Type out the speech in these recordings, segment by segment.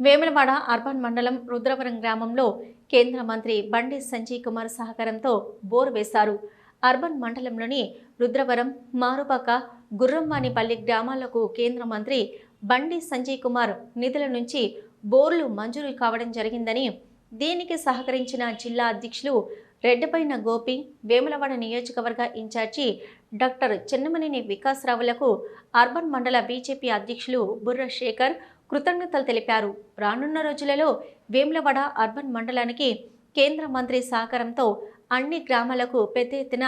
Vemulawada urban మండలం రుద్రవరం గ్రామంలో కేంద్ర మంత్రి బండి సంజయ్ కుమార్ సహకారంతో బోర్ వేశారు. అర్బన్ మండలంలోని రుద్రవరం మారుపాక గుర్రంవానిపల్లి గ్రామాలకు కేంద్ర మంత్రి బండి సంజయ్ కుమార్ నిధుల నుంచి బోర్లు మంజూరు కావడం జరిగిందని దీనికి సహకరించిన జిల్లా అధ్యక్షులు రెడ్డిపైన గోపి వేములవాడ నియోజకవర్గ ఇన్ఛార్జి డాక్టర్ చెన్నమనేని వికాసరావులకు అర్బన్ మండల బీజేపీ అధ్యక్షులు బుర్ర శేఖర్ కృతజ్ఞతలు తెలిపారు. రానున్న రోజులలో వేములవాడ అర్బన్ మండలానికి కేంద్ర మంత్రి సహకారంతో అన్ని గ్రామాలకు పెద్ద ఎత్తున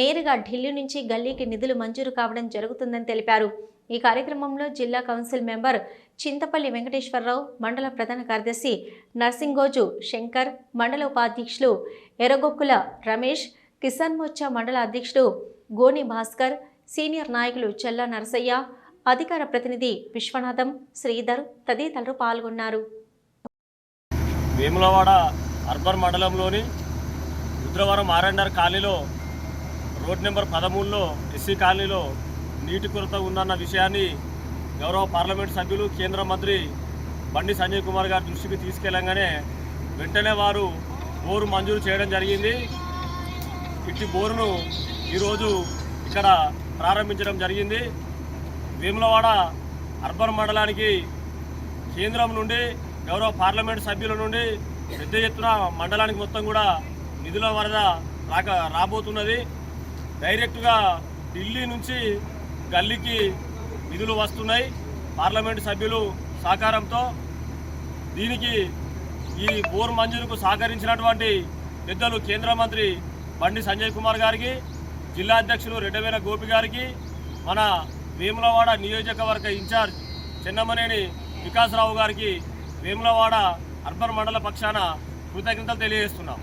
నేరుగా ఢిల్లీ నుంచి గల్లీకి నిధులు మంజూరు కావడం జరుగుతుందని తెలిపారు. ఈ కార్యక్రమంలో జిల్లా కౌన్సిల్ మెంబర్ చింతపల్లి వెంకటేశ్వరరావు మండల ప్రధాన కార్యదర్శి నర్సింగోజు శంకర్ మండల ఉపాధ్యక్షులు ఎర్రగొక్కుల రమేష్ కిసాన్ మోర్చా మండల అధ్యక్షుడు గోని భాస్కర్ సీనియర్ నాయకులు చెల్లా నరసయ్య అధికార ప్రతినిధి విశ్వనాథం శ్రీధర్ తదితరులు పాల్గొన్నారు. వేములవాడ అర్బన్ మండలంలోని రుద్రవరం ఆర్ఎన్ఆర్ కాలనీలో రోడ్ నెంబర్ పదమూడులో ఎస్సీ కాలనీలో నీటి కొరత ఉందన్న విషయాన్ని గౌరవ పార్లమెంట్ సభ్యులు కేంద్ర మంత్రి బండి సంజయ్ కుమార్ గారి దృష్టికి తీసుకెళ్ళంగానే వెంటనే వారు బోరు మంజూరు చేయడం జరిగింది. ఇట్టి బోరును ఈరోజు ఇక్కడ ప్రారంభించడం జరిగింది. వేములవాడ అర్బన్ మండలానికి కేంద్రం నుండి గౌరవ పార్లమెంట్ సభ్యుల నుండి పెద్ద ఎత్తున మండలానికి మొత్తం కూడా నిధుల వరద రాక రాబోతున్నది. డైరెక్ట్గా ఢిల్లీ నుంచి గల్లీకి నిధులు వస్తున్నాయి. పార్లమెంట్ సభ్యులు సహకారంతో దీనికి ఈ బోర్ మంజూరుకు సహకరించినటువంటి పెద్దలు కేంద్ర మంత్రి బండి సంజయ్ కుమార్ గారికి జిల్లా అధ్యక్షులు రెడ్డవేల గోపి గారికి మన వేములవాడ నియోజకవర్గ ఇన్ఛార్జ్ చెన్నమనేని వికాసరావు గారికి వేములవాడ అర్బన్ మండల పక్షాన కృతజ్ఞతలు తెలియజేస్తున్నాం.